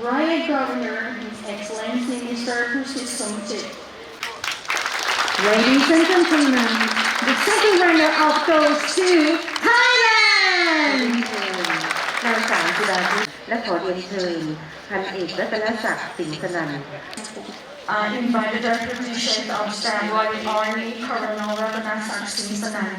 ๆ Riot Governor, His Excellency Mr. Pursuit Songchit. Ladies and gentlemen, the second runner-up goes to Thailand! นางสาวจุฬาทิพย์และขอเรียนเชิญพันเอกรัตนศักดิ์สิงห์สนัน I invite the Deputy Chief of Staff Royal Army, Colonel Ratanasak Singh Sanan.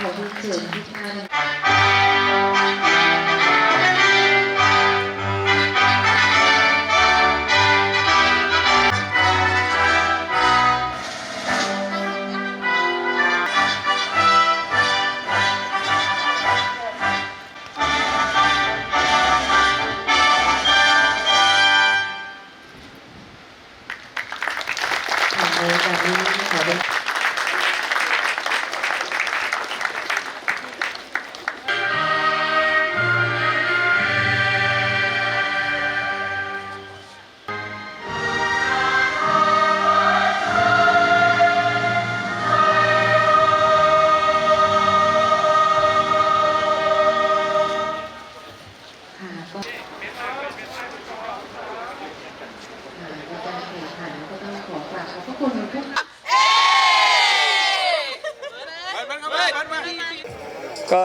ขอบคุณทุกท่าน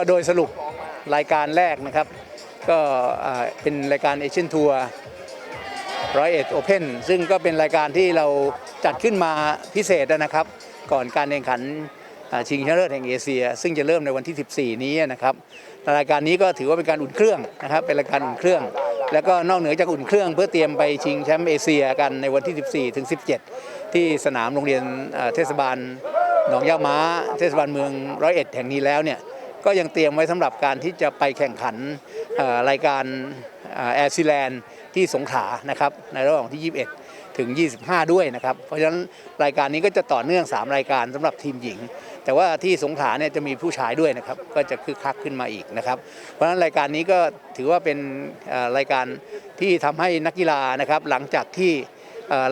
โดยสรุปรายการแรกนะครับ ก็เป็นรายการเอเชียนทัวร์ร้อยเอ็ดโอเพนซึ่งก็เป็นรายการที่เราจัดขึ้นมาพิเศษนะครับ ก่อนการแข่งขันชิงชนะเลิศแห่งเอเชีย ซึ่งจะเริ่มในวันที่ 14 นี้นะครับรายการนี้ก็ถือว่าเป็นการอุ่นเครื่องนะครับเป็นรายการอุ่นเครื่อง แล้วก็นอกเหนือจากอุ่นเครื่องเพื่อเตรียมไปชิงแชมป์เอเชียกันในวันที่ 14 ถึง 17 ที่สนามโรงเรียนเทศบาลหนองย่าม้า เทศบาลเมืองร้อยเอ็ดแห่งนี้แล้วเนี่ย ก็ยังเตรียมไว้สำหรับการที่จะไปแข่งขันรายการแอร์ซีแลนด์ที่สงขลานะครับในระหว่างที่ 21 ถึง 25 ด้วยนะครับ เพราะฉะนั้นรายการนี้ก็จะต่อเนื่อง 3 รายการสำหรับทีมหญิง แต่ว่าที่สงขลาเนี่ยจะมีผู้ชายด้วยนะครับ ก็จะคึกคักขึ้นมาอีกนะครับ เพราะฉะนั้นรายการนี้ก็ถือว่าเป็นรายการที่ทำให้นักกีฬานะครับ หลังจากที่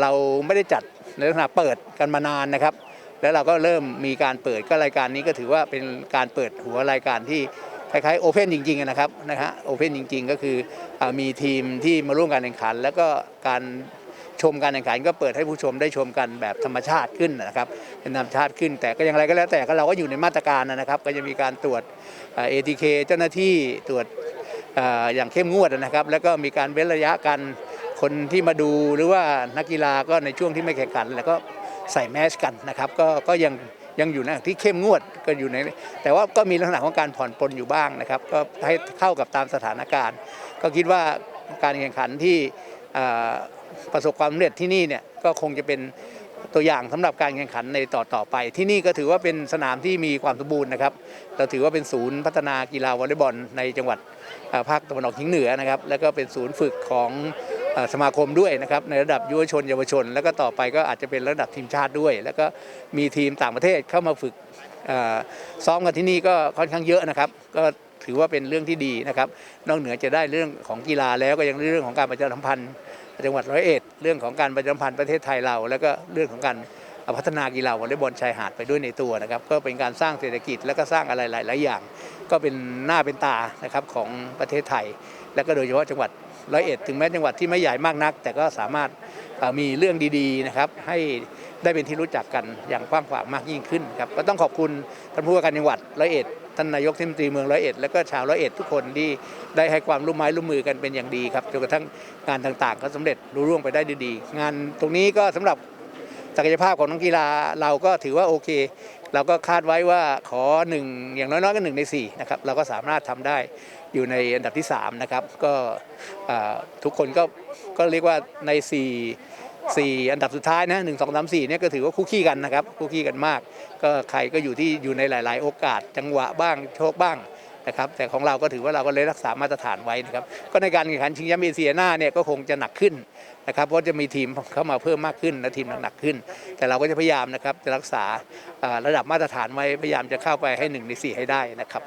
เราไม่ได้จัดในลักษณะเปิดกันมานานนะครับ แล้วเราก็เริ่มมีการเปิดก็รายการนี้ก็ถือว่าเป็นการเปิดหัวรายการที่แล้ายๆโอเพนจริงๆนะครับนะฮะโอเพนจริง ๆ ก็คืออมีทีมที่มาร่วมการแข่งขัน แล้วก็การชมการแข่งขันก็เปิดให้ผู้ชมได้ชมกันแบบธรรมชาติขึ้นนะครับเป็นธรรมชาติขึ้น แต่ก็อย่างไรก็แล้วแต่ก็เราก็อยู่ในมาตรการนะครับ ก็จะมีการตรวจเอทีเคเจ้าหน้าที่ตรวจออย่างเข้มงวดนะครับ แล้วก็มีการเว้นระยะกันคนที่มาดูหรือว่านักกีฬาก็ในช่วงที่ไม่แข่งขันแล้วก็ ใส่แมสกันนะครับก็ก็ยังยังอยู่ในที่เข้มงวดก็อยู่ในแต่ว่าก็มีลักษณะของการผ่อนปลนอยู่บ้างนะครับ ก็ให้เข้ากับตามสถานการณ์ ก็คิดว่าการแข่งขันที่ประสบความสำเร็จที่นี่เนี่ยก็คงจะเป็นตัวอย่างสำหรับการแข่งขันในต่อต่อไป ที่นี่ก็ถือว่าเป็นสนามที่มีความสมบูรณ์นะครับเราถือว่าเป็นศูนย์พัฒนากีฬาวอลเลย์บอลในจังหวัดภาคตะวันออกเฉียงเหนือนะครับ แล้วก็เป็นศูนย์ฝึกของ สมาคมด้วยนะครับในระดับยุวชนเยาวชน แล้วก็ต่อไปก็อาจจะเป็นระดับทีมชาติด้วย แล้วก็มีทีมต่างประเทศเข้ามาฝึกซ้อมกันที่นี่ก็ค่อนข้างเยอะนะครับ ก็ถือว่าเป็นเรื่องที่ดีนะครับนอกเหนือจะได้เรื่องของกีฬาแล้วก็ยังเรื่องของการประชาสัมพันธ์จังหวัดร้อยเอ็ดเรื่องของการประชาสัมพันธ์ประเทศไทยเรา แล้วก็เรื่องของการพัฒนากีฬาวอลเลย์บอลชายหาดไปด้วยในตัวนะครับ ก็เป็นการสร้างเศรษฐกิจและก็สร้างอะไรหลาย ๆ อย่าง ก็เป็นหน้าเป็นตานะครับของประเทศไทย และก็โดยเฉพาะจังหวัด ร้อยเอ็ดถึงแม้จังหวัดที่ไม่ใหญ่มากนัก แต่ก็สามารถมีเรื่องดีๆนะครับให้ได้เป็นที่รู้จักกันอย่างกว้างขวางมากยิ่งขึ้นครับก็ต้องขอบคุณท่านผู้ว่าการจังหวัดร้อยเอ็ดท่านนายกเทศมนตรีเมืองร้อยเอ็ดและก็ชาวร้อยเอ็ดทุกคนที่ได้ให้ความร่วมไม้ร่วมมือกันเป็นอย่างดีครับจนกระทั่งงานต่างๆ ก็สำเร็จรุ่ร่วงไปได้ด้วยดีงานตรงนี้ก็สำหรับศักยภาพของนักกีฬาเราก็ถือว่าโอเค เราก็คาดไว้ว่าขอหนึ่งอย่างน้อยๆก็หนึ่งในสี่นะครับเราก็สามารถทำได้ อยู่ในอันดับที่3นะครับก็ทุกคนก็ก็เรียกว่าใน 4 4 อันดับสุดท้ายนะหนึ่งสองสามสี่เนี่ยก็ถือว่าคู่ขี้กันนะครับคู่ขี้กันมาก ก็ใครก็อยู่ที่อยู่ในหลาย ๆ โอกาสจังหวะบ้างโชคบ้างนะครับแต่ของเราก็ถือว่าเราก็เลยรักษามาตรฐานไว้นะครับก็ในการแข่งขันชิงแชมป์เอเชียหน้าเนี่ยก็คงจะหนักขึ้นนะครับเพราะจะมีทีมเข้ามาเพิ่มมากขึ้นและทีมหนักขึ้น แต่เราก็จะพยายามนะครับจะรักษาระดับมาตรฐานไว้พยายามจะเข้าไปให้หนึ่งในสี่ให้ได้นะครับ